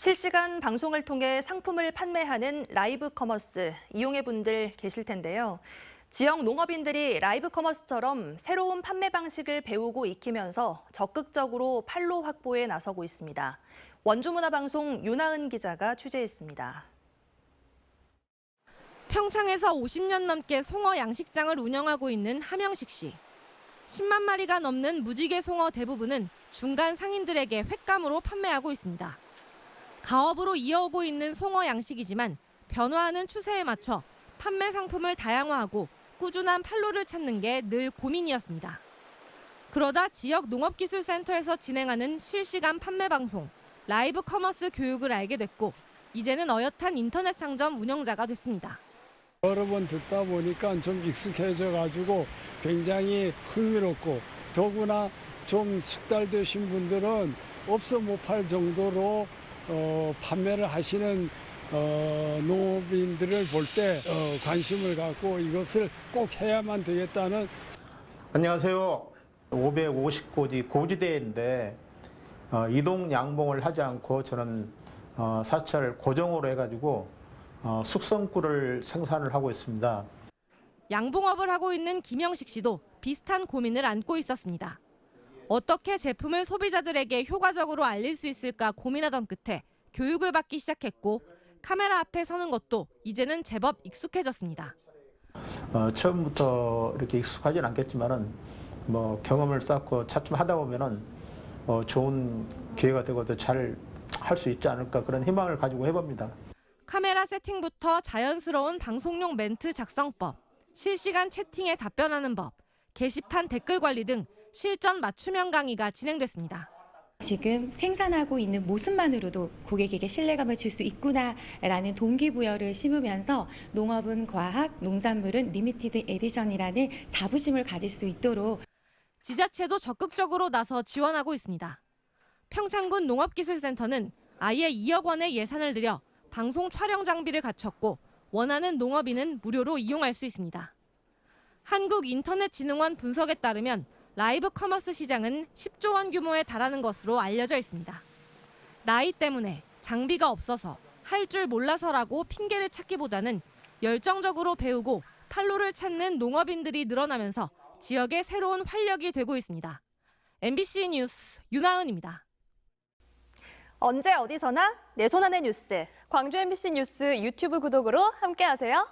실시간 방송을 통해 상품을 판매하는 라이브 커머스 이용해 분들 계실 텐데요. 지역 농업인들이 라이브 커머스처럼 새로운 판매 방식을 배우고 익히면서 적극적으로 판로 확보에 나서고 있습니다. 원주문화방송 윤하은 기자가 취재했습니다. 평창에서 50년 넘게 송어 양식장을 운영하고 있는 함영식 씨. 10만 마리가 넘는 무지개 송어 대부분은 중간 상인들에게 횟감으로 판매하고 있습니다. 가업으로 이어오고 있는 송어 양식이지만 변화하는 추세에 맞춰 판매 상품을 다양화하고 꾸준한 판로를 찾는 게 늘 고민이었습니다. 그러다 지역 농업기술센터에서 진행하는 실시간 판매 방송, 라이브 커머스 교육을 알게 됐고 이제는 어엿한 인터넷 상점 운영자가 됐습니다. 여러 번 듣다 보니까 좀 익숙해져 가지고 굉장히 흥미롭고 더구나 좀 숙달되신 분들은 없어 못 팔 정도로 어, 판매를 하시는 어, 농업인들을 볼때 어, 관심을 갖고 이것을 꼭 해야만 되겠다는 안녕하세요. 550고지 고지대인데 어, 이동 양봉을 하지 않고 저는 어, 사철 고정으로 해가지고 어, 숙성꿀을 생산을 하고 있습니다. 양봉업을 하고 있는 김영식 씨도 비슷한 고민을 안고 있었습니다. 어떻게 제품을 소비자들에게 효과적으로 알릴 수 있을까 고민하던 끝에 교육을 받기 시작했고 카메라 앞에 서는 것도 이제는 제법 익숙해졌습니다. 어, 처음부터 이렇게 익숙하진 않겠지만은 뭐 경험을 쌓고 차츰 하다 보면은 어, 좋은 기회가 되고 더 잘 할 수 있지 않을까 그런 희망을 가지고 해봅니다. 카메라 세팅부터 자연스러운 방송용 멘트 작성법, 실시간 채팅에 답변하는 법, 게시판 댓글 관리 등 실전 맞춤형 강의가 진행됐습니다. 지금 생산하고 있는 모습만으로도 고객에게 신뢰감을 줄 수 있구나라는 동기부여를 심으면서 농업은 과학, 농산물은 리미티드 에디션이라는 자부심을 가질 수 있도록 지자체도 적극적으로 나서 지원하고 있습니다. 평창군 농업기술센터는 아예 2억 원의 예산을 들여 방송 촬영 장비를 갖췄고 원하는 농업인은 무료로 이용할 수 있습니다. 한국인터넷진흥원 분석에 따르면 라이브 커머스 시장은 10조 원 규모에 달하는 것으로 알려져 있습니다. 나이 때문에 장비가 없어서 할 줄 몰라서라고 핑계를 찾기보다는 열정적으로 배우고 판로를 찾는 농업인들이 늘어나면서 지역의 새로운 활력이 되고 있습니다. MBC 뉴스 윤하은입니다. 언제 어디서나 내 손 안의 뉴스. 광주 MBC 뉴스 유튜브 구독으로 함께하세요.